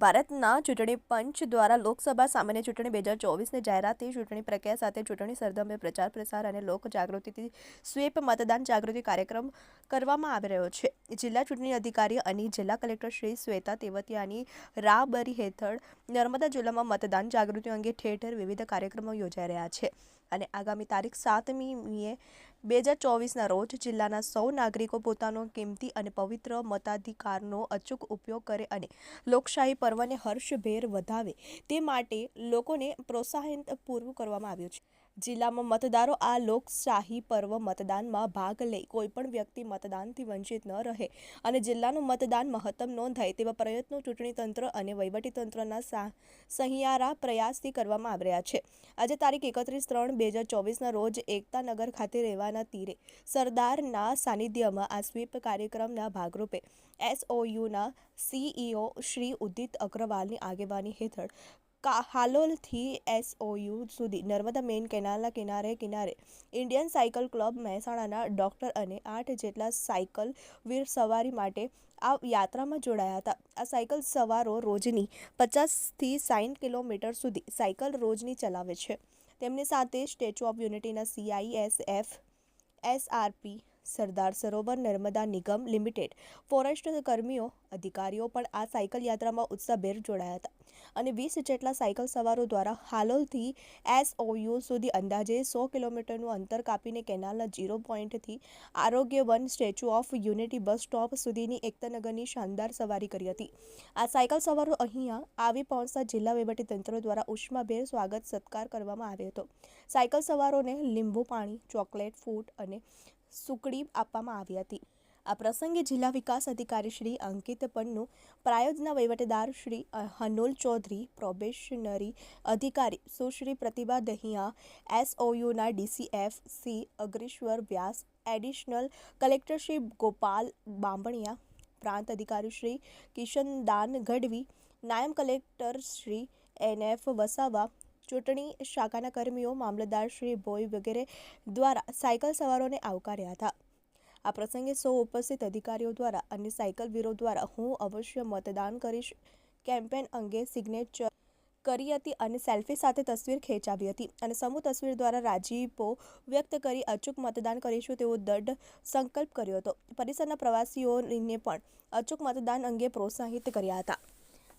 ભારતના ચૂંટણી પંચ દ્વારા લોકસભા સામાન્ય ચૂંટણી બે હજાર ચોવીસની જાહેરાતથી ચૂંટણી પ્રક્રિયા સાથે ચૂંટણી સરધમે પ્રચાર, પ્રસાર અને લોક જાગૃતિથી સ્વેપ મતદાન જાગૃતિ કાર્યક્રમ કરવામાં આવી રહ્યો છે. જિલ્લા ચૂંટણી અધિકારી અને જિલ્લા કલેક્ટર શ્રી શ્વેતા તેવતિયાની રાહબરી હેઠળ નર્મદા જિલ્લામાં મતદાન જાગૃતિ અંગે ઠેર ઠેર વિવિધ કાર્યક્રમો યોજાઈ રહ્યા છે અને આગામી તારીખ સાતમી મીએ બે હજાર ચોવીસના રોજ જિલ્લાના સૌ નાગરિકો પોતાનો કિંમતી અને પવિત્ર મતાધિકારનો અચૂક ઉપયોગ કરે અને લોકશાહી પર્વને હર્ષભેર વધાવે તે માટે લોકોને પ્રોત્સાહન પૂરું કરવામાં આવ્યું છે. જિલ્લામાં મતદારો આ લોકશાહી પર્વ મતદાનમાં ભાગ લે. કોઈપણ વ્યક્તિ મતદાનથી વંચિત ન રહે અને જિલ્લાનું મતદાન મહત્તમ નોંધાય તેવા પ્રયત્નો ચૂંટણી તંત્ર અને વહીવટીતંત્રના સહિયારા પ્રયાસથી કરવામાં આવી રહ્યા છે. આજે તારીખ એકત્રીસ ત્રણ બે હજાર ચોવીસના રોજ એકતાનગર ખાતે રહેવાના તીરે સરદારના સાનિધ્યમાં આ સ્વીપ કાર્યક્રમના ભાગરૂપે એસઓયુના સીઈઓ શ્રી ઉદિત અગ્રવાલની આગેવાની હેઠળ હાલોલથી એસઓયુ સુધી નર્મદા મેઇન કેનાલના કિનારે કિનારે ઇન્ડિયન સાયકલ ક્લબ મહેસાણાના ડૉક્ટર અને આઠ જેટલા સાયકલ વીર સવારી માટે આ યાત્રામાં જોડાયા હતા. આ સાયકલ સવારો રોજની પચાસથી સાઠ કિલોમીટર સુધી સાયકલ રોજની ચલાવે છે. તેમની સાથે સ્ટેચ્યુ ઓફ યુનિટીના CISF SRP Sardar Sarovar Narmada Nigam limited. Forest કર્મીઓ, અધિકારીઓ પણ આ સાયકલ યાત્રામાં ઉત્સાહભેર જોડાયા હતા. અને વીસ જેટલા સાયકલ સવારો દ્વારા હાલોલથી એસઓયુ સુધી અંદાજે સો કિલોમીટરનું અંતર કાપીને કેનાલના ઝીરો પોઈન્ટથી Arogya Van statue of unity bus stop સુધીની એકતાનગરની શાનદાર સવારી કરી હતી. આ સાયકલ સવારો અહીંયા આવી પહોંચતા જિલ્લા વહીવટીતંત્ર દ્વારા ઉષ્માભેર સ્વાગત સત્કાર કરવામાં આવ્યો હતો. સાયકલ સવારોને લીંબુ પાણી, ચોકલેટ ફૂડ અને સુકડી આપવામાં આવી હતી. આ પ્રસંગે જિલ્લા વિકાસ અધિકારી શ્રી અંકિત પન્નુ, પ્રાયોજના વહીવટદાર શ્રી હનોલ ચૌધરી, પ્રોબેશનરી અધિકારી Sushri Pratibha Dahiya, એસઓયુના DCF C Agreshwar Vyas, additional collector Shri Gopal Bambhaniya, પ્રાંત અધિકારી શ્રી કિશન દાન ગઢવી, નાયબ કલેક્ટર શ્રી એનએફ વસાવા ચૂંટણી શાખાના કર્મીઓ, મામલતદાર શ્રી ભોઈ વગેરે દ્વારા સાયકલ સવારોને આવકાર્યા હતા. આ પ્રસંગે સૌ ઉપસ્થિત અધિકારીઓ દ્વારા અને સાયકલ વીરો દ્વારા હું અવશ્ય મતદાન કરીશ. કેમ્પેન અંગે સિગ્નેચર કરી હતી અને સેલ્ફી સાથે તસવીર ખેંચાવી હતી અને સમૂહ તસવીર દ્વારા રાજીપો વ્યક્ત કરી અચૂક મતદાન કરીશું તેવો દૃઢ સંકલ્પ કર્યો હતો. પરિસરના પ્રવાસીઓને પણ અચૂક મતદાન અંગે પ્રોત્સાહિત કર્યા હતા.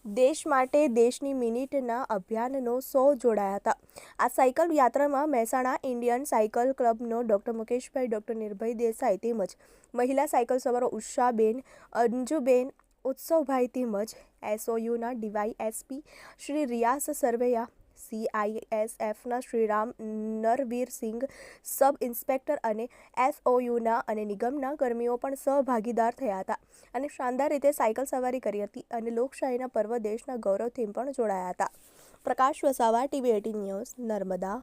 દેશ માટે દેશની મિનિટના અભિયાનનો સો જોડાયા હતા. આ સાયકલ યાત્રામાં મહેસાણા ઇન્ડિયન સાયકલ ક્લબનો ડૉક્ટર મુકેશભાઈ, ડૉક્ટર નિર્ભય દેસાઈ તેમજ મહિલા સાયકલ સવારો ઉષાબેન, અંજુબેન, ઉત્સવભાઈ તેમજ એસઓયુના ડીવાય એસપી શ્રી રિયાસ સરવૈયા સીઆઈએસએફના શ્રીરામ નરવીરસિંહ સબ ઇન્સ્પેક્ટર અને એસઓયુના અને નિગમના કર્મીઓ પણ સહભાગીદાર થયા હતા અને શાનદાર રીતે સાયકલ સવારી કરી હતી અને લોકશાહીના પર્વ દેશના ગૌરવથી પણ જોડાયા હતા. Prakash Vasava, TV eighteen news, Narmada.